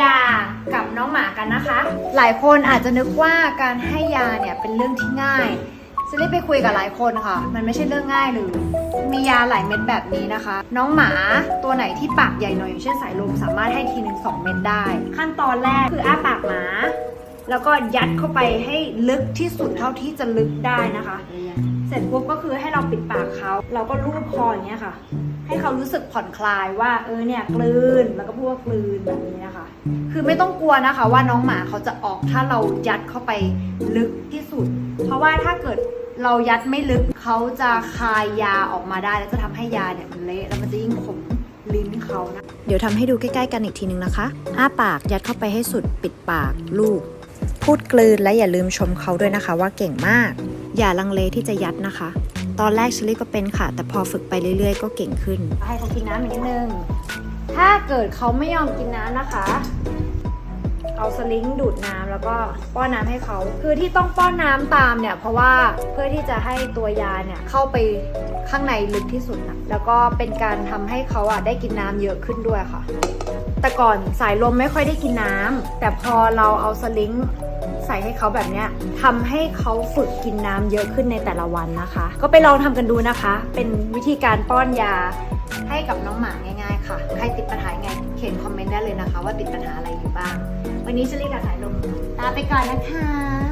ยากับน้องหมากันนะคะ หลายคนอาจจะนึกว่าการให้ยาเนี่ยเป็นเรื่องที่ง่ายซิลี่ไปคุยกับหลายคนค่ะ มันไม่ใช่เรื่องง่ายเลย มียาหลายเม็ดแบบนี้นะคะ น้องหมาตัวไหนที่ปากใหญ่หน่อยอย่างเช่นสายลมสามารถให้ทีหนึ่งสองเม็ดได้ ขั้นตอนแรกคืออ้าปากหมา แล้วก็ยัดเข้าไปให้ลึกที่สุดเท่าที่จะลึกได้นะคะ เสร็จปุ๊บก็คือให้เราปิดปากเขาเราก็ลูบคออย่างเงี้ยค่ะ ให้เขารู้สึกผ่อนคลายว่า เออเนี่ยกลืนแล้วก็พูดว่ากลืนแบบนี้นะคะ คือไม่ต้องกลัวนะคะ ว่าน้องหมาเขาจะออกถ้าเรายัดเข้าไปลึกที่สุด เพราะว่าถ้าเกิดเรายัดไม่ลึกเขาจะคายยาออกมาได้ แล้วจะทำให้ยาเนี่ยมันเละแล้วมันจะยิ่งขมลิ้นเขานะเดี๋ยวทำให้ดูใกล้ๆกันอีกทีนึงนะคะ อ้าปากยัดเข้าไปให้สุดปิดปากลูก พูดกลืนและอย่าลืมชมเขาด้วยนะคะ ว่าเก่งมาก อย่าลังเลที่จะยัดนะคะ ตอนแรกเชลี่ก็เป็นค่ะ แต่พอฝึกไปเรื่อยๆ ก็เก่งขึ้น ให้เขากินน้ำอีกนิดนึง ถ้าเกิดเขาไม่ยอมกินน้ำนะคะ เอาสลิงดูดน้ำแล้วก็ป้อนน้ำให้เขา คือที่ต้องป้อนน้ำตามเนี่ย เพราะว่าเพื่อที่จะให้ตัวยาเนี่ยเข้าไปข้างในลึกที่สุดนะแล้วก็เป็นการทำให้เขาอะได้กินน้ำเยอะขึ้นด้วยค่ะ แต่ก่อนสายลมไม่ค่อยได้กินน้ำแต่พอเราเอาสลิง ใส่ให้เขาแบบเนี้ยทำให้เขาฝึกกินน้ำเยอะขึ้นในแต่ละวันนะคะ ก็ไปลองทำกันดูนะคะ เป็นวิธีการป้อนยาให้กับน้องหมาง่าย ๆ ค่ะ ใครติดปัญหาไงเขียนคอมเมนต์ได้เลยนะคะ ว่าติดปัญหาอะไรอยู่บ้าง วันนี้ชลี่กับสายลมลาไปก่อนนะคะ